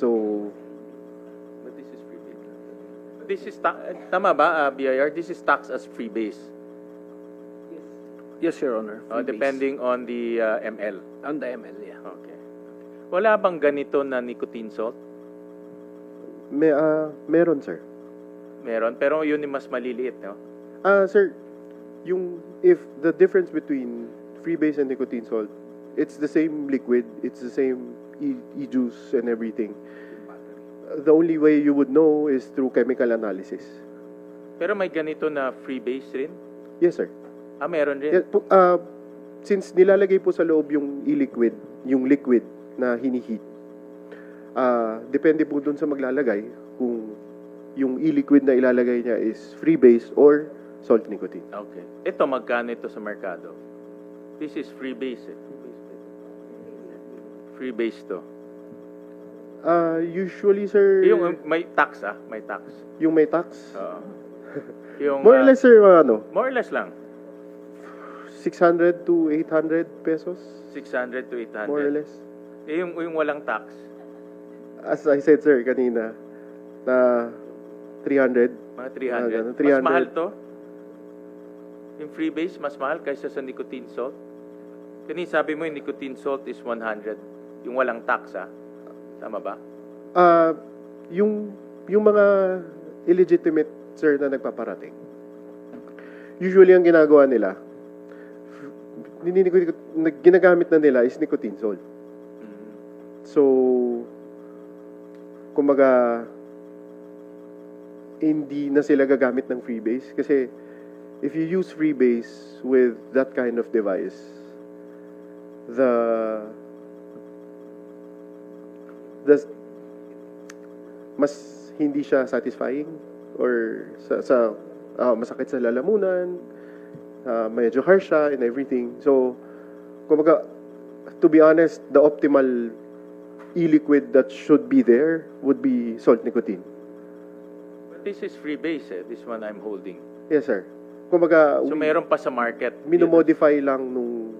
So, But this is freebase. This is, ta- tama ba, uh, BIR? This is taxed as freebase, Yes, Your Honor. uh, Freebase. depending on the uh, ML. On the ML, yeah. Okay. Wala bang ganito na nicotine salt? may, ah, meron, sir. Meron, pero yun yung mas maliliit, no? Ah, sir, yung, if the difference between freebase and nicotine salt, it's the same liquid, it's the same e-juice and everything. The only way you would know is through chemical analysis. Pero may ganito na freebase rin? Yes, sir. Ah, meron rin? Yeah, po- ah, since nilalagay po sa loob yung e-liquid, yung liquid na hiniheat, ah, depende po dun sa maglalagay kung yung e-liquid na ilalagay niya is freebase or salt nicotine. Okay. Ito, magkano ito sa merkado? This is freebase, eh. Freebase to. Ah, usually, sir, Yung uh, may tax, ah. May tax. yung may tax, Oo. Yung, more or ah, less, sir, mga ano, more or less lang. 600 to 800 pesos, 600 to 800. more or less. Eh, yung, yung walang tax. As I said, sir, kanina, na 300. Mga 300. Ah, ganun, Mas 300. mahal to? Yung freebase, mas mahal kaysa sa nicotine salt? Kanina sabi mo yung nicotine salt is 100. Yung walang tax, ah. Tama ba? Ah, yung yung mga illegitimate sir na nagpaparating. Usually ang ginagawa nila nag- ginagamit na nila is nicotine salt. Mm. So kumbaga hindi na sila gagamit ng freebase kasi if you use freebase with that kind of device the the mas hindi siya satisfying or sa, sa ah, masakit sa lalamunan, ah, medyo harsh siya and everything. So, kumbaga, to be honest, the optimal e-liquid that should be there would be salt nicotine. But this is freebase, eh. This one I'm holding. Yes, sir. Kumbaga, So, we- meron pa sa market. minomodify lang nung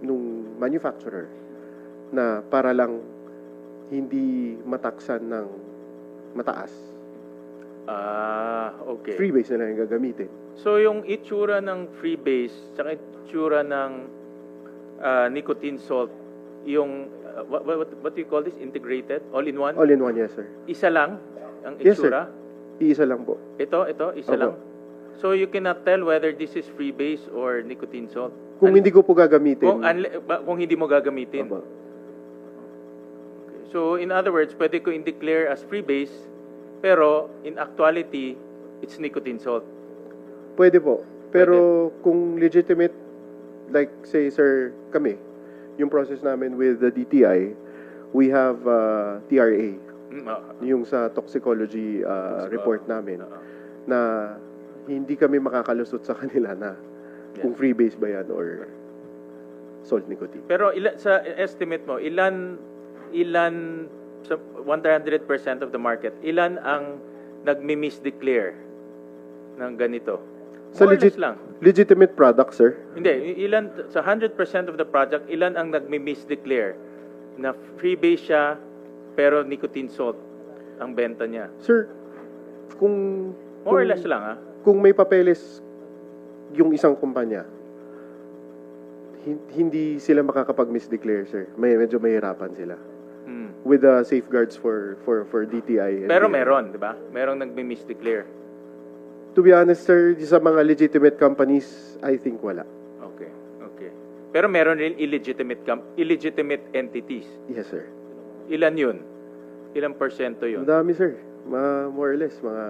nung manufacturer na para lang hindi mataksan ng mataas. Ah, okay. Freebase na lang yung gagamitin. So, yung itsura ng freebase, tsaka itsura ng ah, nicotine salt, yung, ah, what, what, what do you call this? Integrated? All-in-one? All in one, yes, sir. Isa lang ang Yes, sir. itsura? Iisa lang po. Ito, ito, isa Opo. lang? So, you cannot tell whether this is freebase or nicotine salt? Kung hindi ko po gagamitin, Kung, ba- kung hindi mo gagamitin. Opo. So, in other words, pwede ko i-declare as freebase, pero in actuality, it's nicotine salt. pwede po. Pero kung legitimate, like say, sir, kami, yung process namin with the DTI, we have uh, TRA, Mm, ah, yung sa toxicology uh, Toxico- report namin. ah, ah. na hindi kami makakalusot sa kanila na kung freebase ba yan or salt nicotine. Pero ila, sa estimate mo, ilan ilan sa 100% of the market, ilan ang nagmi-misdeclare ng ganito? More or legit- lang. Legitimate product, sir. Hindi, ilan sa 100% of the project, ilan ang nagmi-misdeclare na freebase siya pero nicotine salt ang benta niya? Sir, kung More or kung- less lang, ah. Kung may papeles yung isang kumpanya, hin- hindi sila makakapag-misdeclare, sir. May medyo mahirapan sila. With the safeguards for for for DTI. and Pero meron, di ba? Merong nagmi-misdeclare. To be honest, sir, sa mga legitimate companies, I think wala. Okay, okay. Pero meron rin illegitimate com- illegitimate entities. Yes, sir. Ilan yun? Ilang porsyento yun? Dami, sir. Ma more or less, mga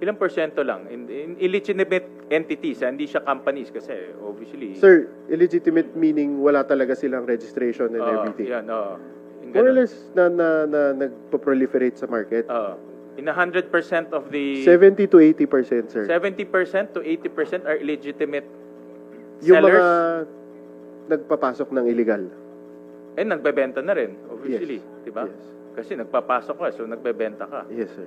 Ilang porsyento lang? In, in illegitimate entities, ah, hindi siya companies kasi obviously. Sir, illegitimate meaning wala talaga silang registration and Oo, everything. Yan, oo. Yung More or ganun. less na, na, na nagpo-proliferate sa market. Oo. In 100% of the 70 to 80%, sir. 70% to 80% are illegitimate Yung sellers. mga nagpapasok ng illegal. Eh, nagbebenta na rin, obviously. Yes. Di ba? Yes. Kasi nagpapasok ka, so nagbebenta ka. Yes, sir.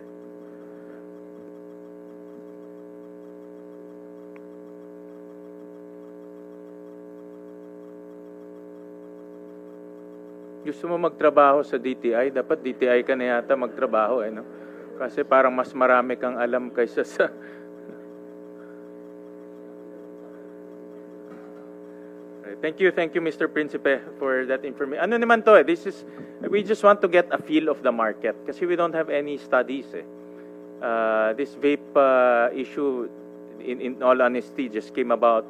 Gusto mo magtrabaho sa DTI, dapat DTI ka na yata magtrabaho, eh, no? Kasi parang mas marami kang alam kaysa sa... Thank you, thank you, Mr. Principe, for that information. Ano naman to eh, this is, we just want to get a feel of the market kasi we don't have any studies eh. Uh, this vape uh, issue, in, in all honesty, just came about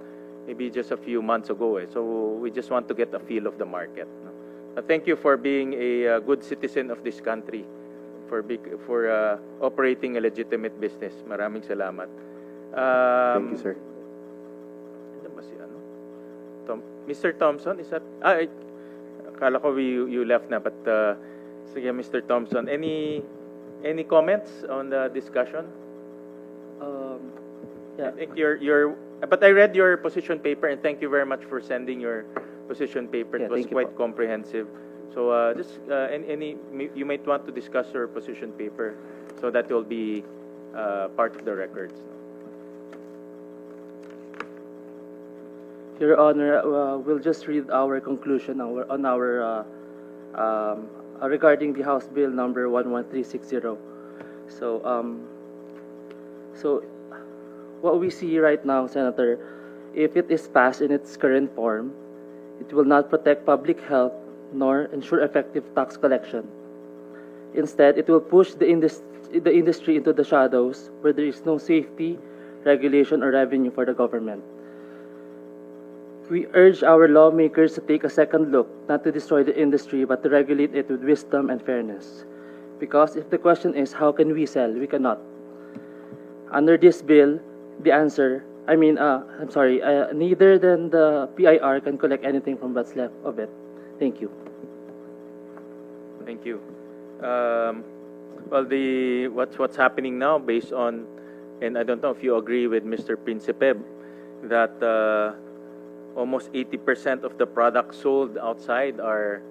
maybe just a few months ago eh. So we just want to get a feel of the market. No? But thank you for being a uh, good citizen of this country, for big, for uh, operating a legitimate business. Maraming salamat. Um, Thank you, sir. ano ba si ano? Tom, Mr. Thompson, is that... Ah, ay, akala ko you, you left na, but uh, sige, Mr. Thompson, any any comments on the discussion? Um, I yeah, think your your but I read your position paper and thank you very much for sending your position paper. Yeah, it was thank you quite comprehensive. So uh, just uh, any, any you might want to discuss your position paper so that will be uh, part of the records. Your Honor, uh, we'll just read our conclusion on our, on our uh, um, uh, regarding the House Bill number 11360. So, um, so what we see right now, Senator, if it is passed in its current form, it will not protect public health nor ensure effective tax collection. Instead, it will push the, indus- the industry into the shadows where there is no safety, regulation, or revenue for the government. We urge our lawmakers to take a second look, not to destroy the industry, but to regulate it with wisdom and fairness. Because if the question is, how can we sell? We cannot. Under this bill, the answer, I mean, uh, I'm sorry, uh, neither than the PIR can collect anything from what's left of it. Thank you. Thank you. Um, well, the what's what's happening now, based on, and I don't know if you agree with Mr. Principe, that uh, almost 80% of the products sold outside are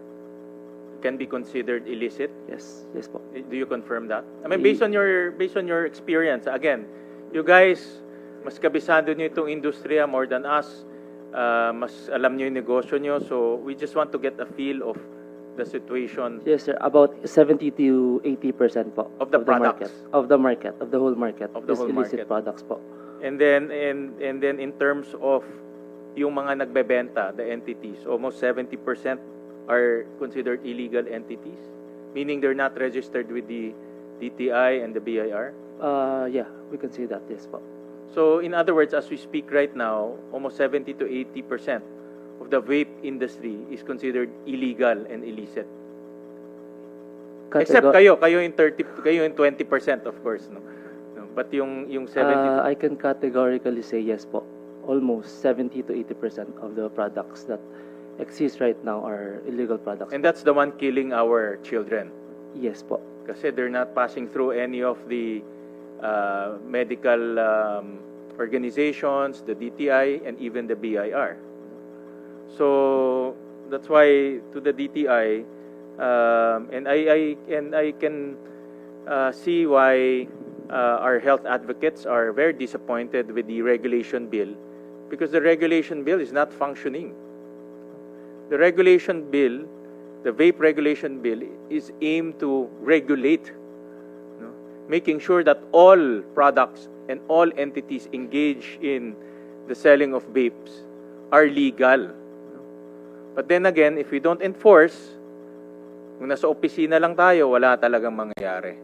can be considered illicit. Yes, yes po. Do you confirm that? I mean, based on your based on your experience, again, you guys mas kabisado niyo itong industriya more than us. Uh, mas alam niyo yung negosyo niyo. So we just want to get a feel of the situation Yes, sir. About 70 to 80 percent po. Of the market. products. Of the market. Of the whole market. Of the whole illicit market. products po. And then and and then in terms of yung mga nagbebenta, the entities, almost 70% are considered illegal entities, meaning they're not registered with the DTI and the BIR. Uh, yeah, we can say that. Yes po. So in other words, as we speak right now, almost 70 to 80% of the vape industry is considered illegal and illicit. Except Catego- kayo, kayo yung 30, kayo yung 20% of course, no. no but yung yung 70 Uh, I can categorically say yes po. Almost 70 to 80 percent of the products that exist right now are illegal products. and that's the one killing our children. yes po. kasi they're not passing through any of the uh, medical um, organizations, the DTI, and even the BIR. So that's why to the DTI, um, and I, I and I can uh, see why uh, our health advocates are very disappointed with the regulation bill, because the regulation bill is not functioning. The regulation bill, the vape regulation bill, is aimed to regulate? Making sure that all products and all entities engaged in the selling of vapes are legal. But then again, if we don't enforce, kung nasa opisina lang tayo, wala talagang mangyayari.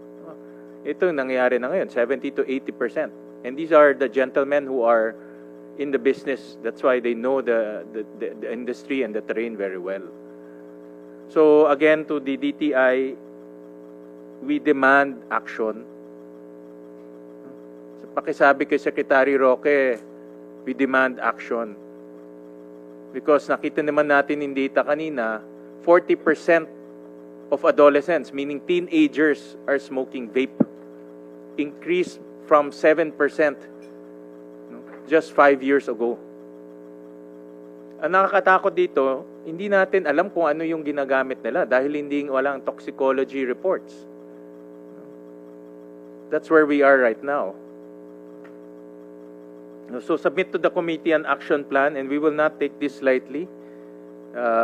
Ito yung nangyayari na ngayon, 70 to 80%. And these are the gentlemen who are in the business. That's why they know the, the, the, the industry and the terrain very well. So again, to the DTI, we demand action. So, pakisabi kay Secretary Roque, we demand action. Because nakita naman natin in data kanina, 40% of adolescents, meaning teenagers, are smoking vape. Increased from 7% no, just five years ago. Ang nakakatakot dito, hindi natin alam kung ano yung ginagamit nila dahil hindi walang toxicology reports. That's where we are right now. So submit to the committee an action plan and we will not take this lightly. Uh,